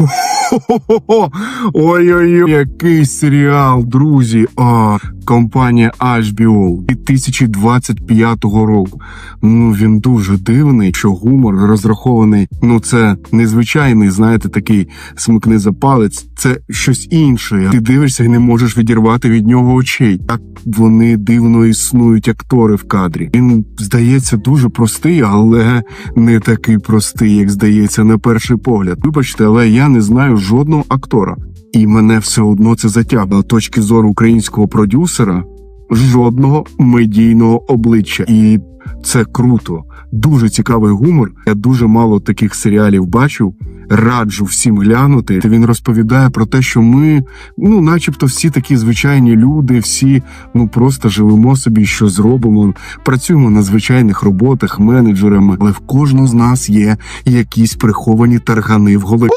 Хо-хо-хо! Ой-ой-ой, який серіал, друзі. А, компанія HBO 2025 року. Ну він дуже дивний, що гумор розрахований. Ну це незвичайний, знаєте, такий смикни за палець. Це щось інше. Ти дивишся і не можеш відірвати від нього очей. Так вони дивно існують актори в кадрі. Він здається дуже простий, але не такий простий, як здається на перший погляд. Вибачте, але я не знаю жодного актора, і мене все одно це затягує. Точки зору українського продюсера, жодного медійного обличчя, і це круто. Дуже цікавий гумор. Я дуже мало таких серіалів бачив. Раджу всім глянути. Він розповідає про те, що ми, ну, начебто, всі такі звичайні люди, всі ну просто живемо собі, що зробимо, працюємо на звичайних роботах, менеджерами, але в кожного з нас є якісь приховані таргани в голові.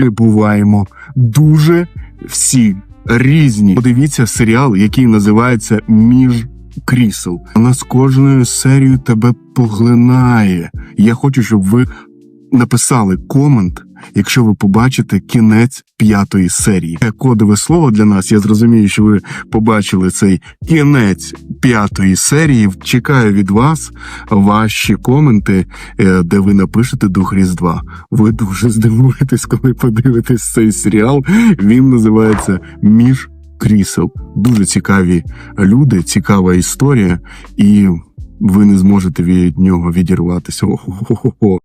Ми буваємо дуже всі різні. Подивіться серіал, який називається Між крісел. Вона з кожною серією тебе поглинає. Я хочу, щоб ви написали комент, якщо ви побачите кінець п'ятої серії. Кодове слово для нас. Я зрозумію, що ви побачили цей кінець п'ятої серії. Чекаю від вас ваші коменти, е, де ви напишете Дух Різдва. Ви дуже здивуєтесь, коли подивитесь цей серіал. Він називається Між крісел. Дуже цікаві люди, цікава історія, і ви не зможете від нього відірватися. О-хо-хо-хо.